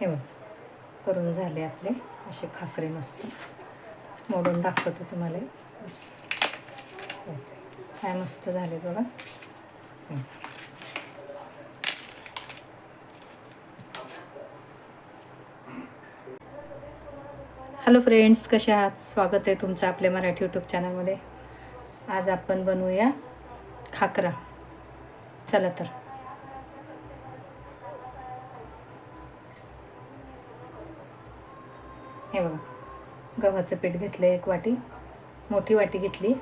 हे बघ करून झाले आपले. असे खाकरे मस्त. मोडून दाखवते तुम्हाला. हो. काय मस्त झाले बघा. हॅलो फ्रेंड्स कसे आहात? स्वागत आहे तुमचं आपल्या मराठी यूट्यूब चॅनलमध्ये आज आपण बनवूया खाकरा. चला तर. हे बघा. गव्हाचं पीठ घेतलं एक वाटी. मोठी वाटी घेतली.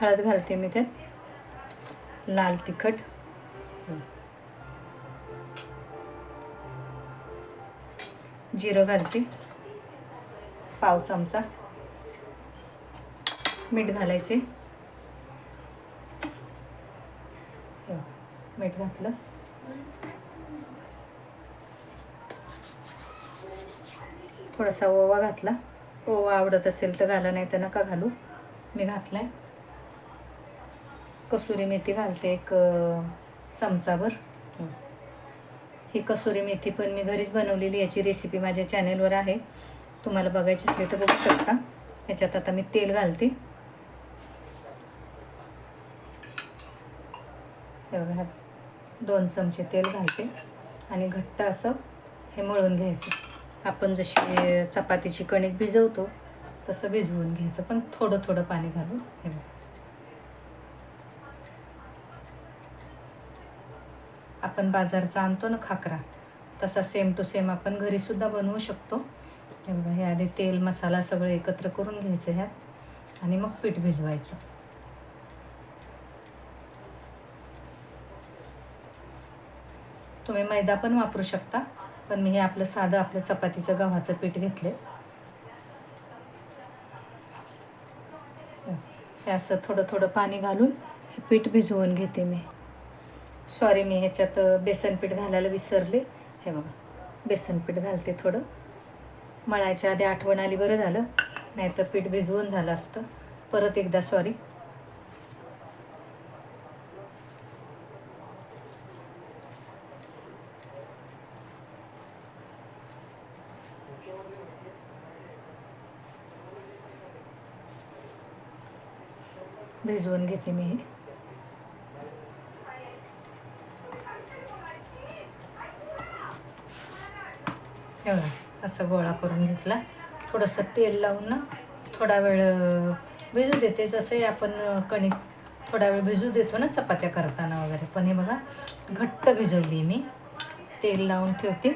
हळद घालते मी त्यात. लाल तिखट. जिरं घालते. पाव चमचा. मीठ घालायचे हे बघ, मीठ घातलं. थोडासा ओवा घातला. ओवा आवडत असेल तर घाला नाही तर नका घालू. मी घातलाय. कसुरी मेथी घालते एक चमचाभर. ही कसुरी मेथी पण मी घरीच बनवलेली याची रेसिपी माझ्या चॅनेलवर आहे. तुम्हाला बघायची असली तर बघू शकता. याच्यात आता मी तेल घालते. बघा दोन चमचे तेल घालते आणि घट्ट असं हे मळून घ्यायचं. आपण जशी चपातीची कणिक भिजवतो तसं भिजवून घ्यायचं. पण थोडं थोडं पाणी घालून हे आपण बाजारचा आणतो ना खाकरा तसा सेम टू सेम आपण घरीसुद्धा बनवू शकतो. हे बघा हे आधी तेल मसाला सगळं एकत्र करून घ्यायचं ह्यात आणि मग पीठ भिजवायचं. तुम्ही मैदा पण वापरू शकता पण मी हे आपलं साधं आपलं चपातीचं गव्हाचं पीठ घेतले हे असं थोडं थोडं पाणी घालून हे पीठ भिजवून घेते मी. सॉरी मी ह्याच्यात बेसन पीठ घालायला विसरले. हे बघा बेसन पीठ घालते थोडं. मळायच्या आधी आठवण आली बरं झालं नाही तर पीठ भिजवून झालं असतं. परत एकदा सॉरी भिजवून घेते मी. असं गोळा करून घेतला. थोडंसं तेल लावून ना थोडा वेळ भिजू देते. जसंही आपण कणिक थोडा वेळ भिजू देतो ना चपात्या करताना वगैरे. पण हे बघा घट्ट भिजवली मी. तेल लावून ठेवते.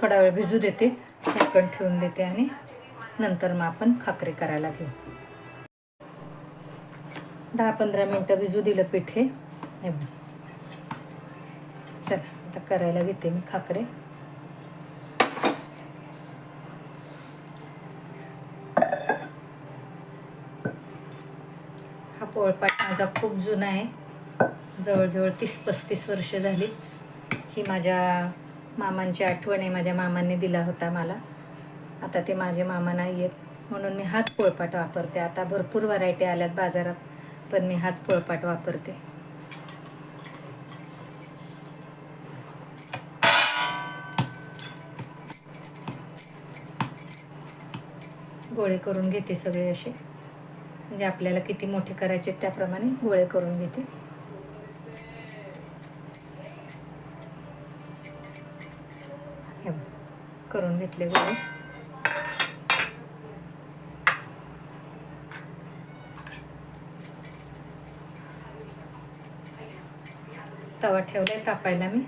थोडा वेळ भिजू देते झाकण ठेवून देते आणि नंतर मग आपण खाकरे करायला घेऊ. दहा पंधरा मिनटं भिजू दिलं पीठ हे. चला आता करायला घेते मी खाकरे. हा पोळपाट माझा खूप जुना आहे. जवळजवळ तीस पस्तीस वर्ष झाली. ही माझ्या मामांची आठवण आहे माझ्या मामांनी दिला होता मला. आता ते माझे मामा नाही आहेत म्हणून मी हाच पोळपाट वापरते. आता भरपूर व्हरायटी आल्यात बाजारात पण मी हाच पोळपाट वापरते. गोळे करून घेते सगळे असे. म्हणजे आपल्याला किती मोठे करायचे त्याप्रमाणे गोळे करून घेते. करून घेतले गोळे तवा ठेवलाय तापायला मी.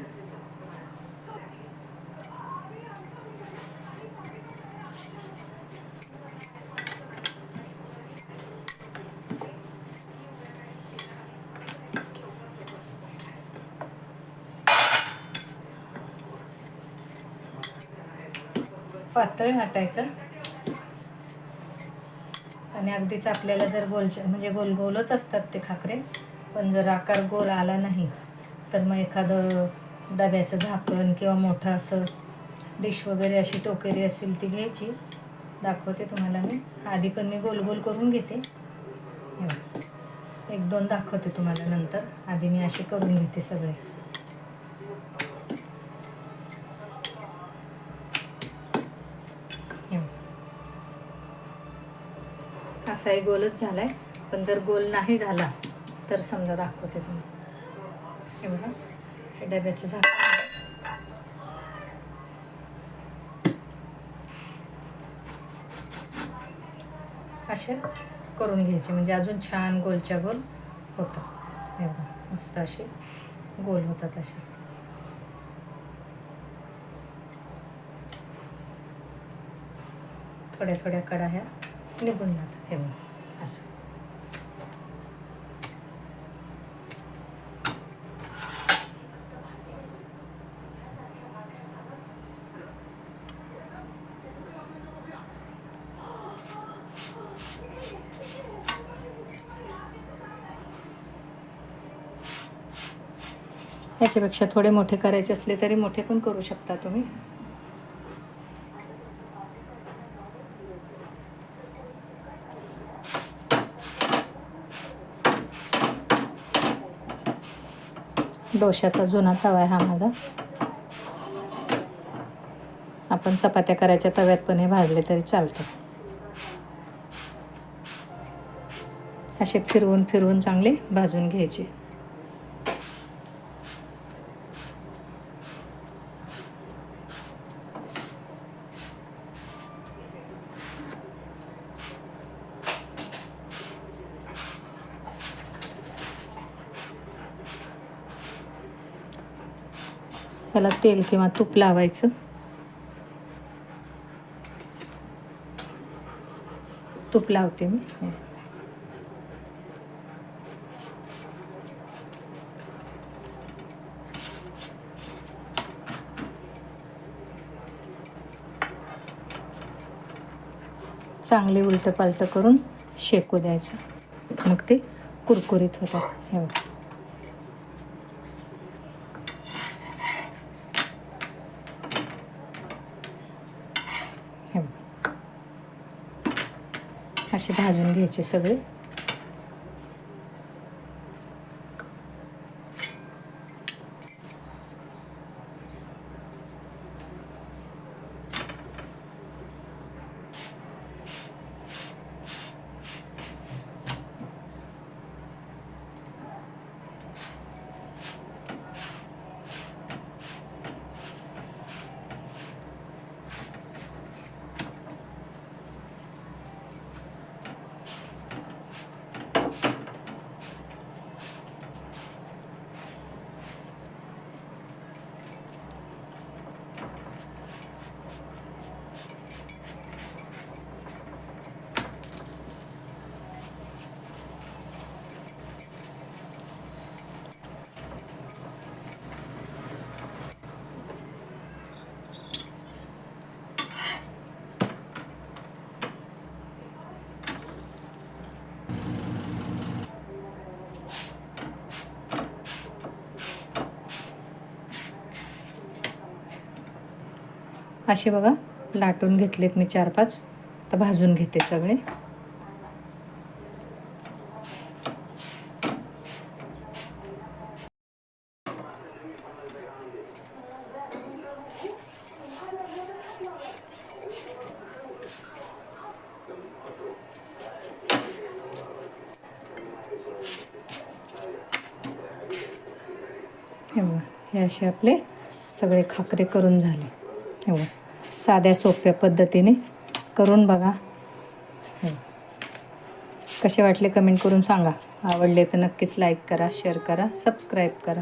पातळ लाटायचा आणि अगदीच आपल्याला जर गोलच्या म्हणजे गोल गोलच असतात ते खाकरे पण जर आकार गोल आला नाही तर मग एखादं डब्याचं झाकण किंवा मोठं असं डिश वगैरे अशी टोकरी असेल ती घ्यायची. दाखवते तुम्हाला मी. आधी पण मी गोल गोल करून घेते. एक दोन दाखवते तुम्हाला नंतर. आधी मी असे करून घेते सगळे. असाही गोलच झाला आहे पण जर गोल नाही झाला तर समजा दाखवते तुम्ही हे बघा हे डब्याचं झालं असे करून घ्यायचे म्हणजे अजून छान गोलच्या गोल होतं हे बघा मस्त असे गोल होतात असे. थोड्या थोड्या कडाह्या निघून जातात. हे असं. याच्यापेक्षा थोडे मोठे करायचे असले तरी मोठे पण करू शकता तुम्ही. डोशाचा जुना तवा आहे हा माझा. आपण चपात्या करायच्या तव्यात पण हे भाजले तरी चालतं. असे फिरवून फिरवून चांगले भाजून घ्यायचे. त्याला तेल किंवा तूप लावायचं. तूप लावते मी. चांगले उलटं पालटं करून शेकू द्यायचं. मग ते कुरकुरीत होतात. हे बघा. असे भाजून घ्यायचे सगळे. असे बघा लाटून घेतलेत मी चार पाच. तर भाजून घेते सगळे. हे बघा हे असे आपले सगळे खाकरे करून झाले. हे बघा. साध्या सोप्या पद्धतीने करून बघा. कसे वाटले कमेंट करून सांगा. आवडले तर नक्कीच लाईक करा शेअर करा सबस्क्राईब करा.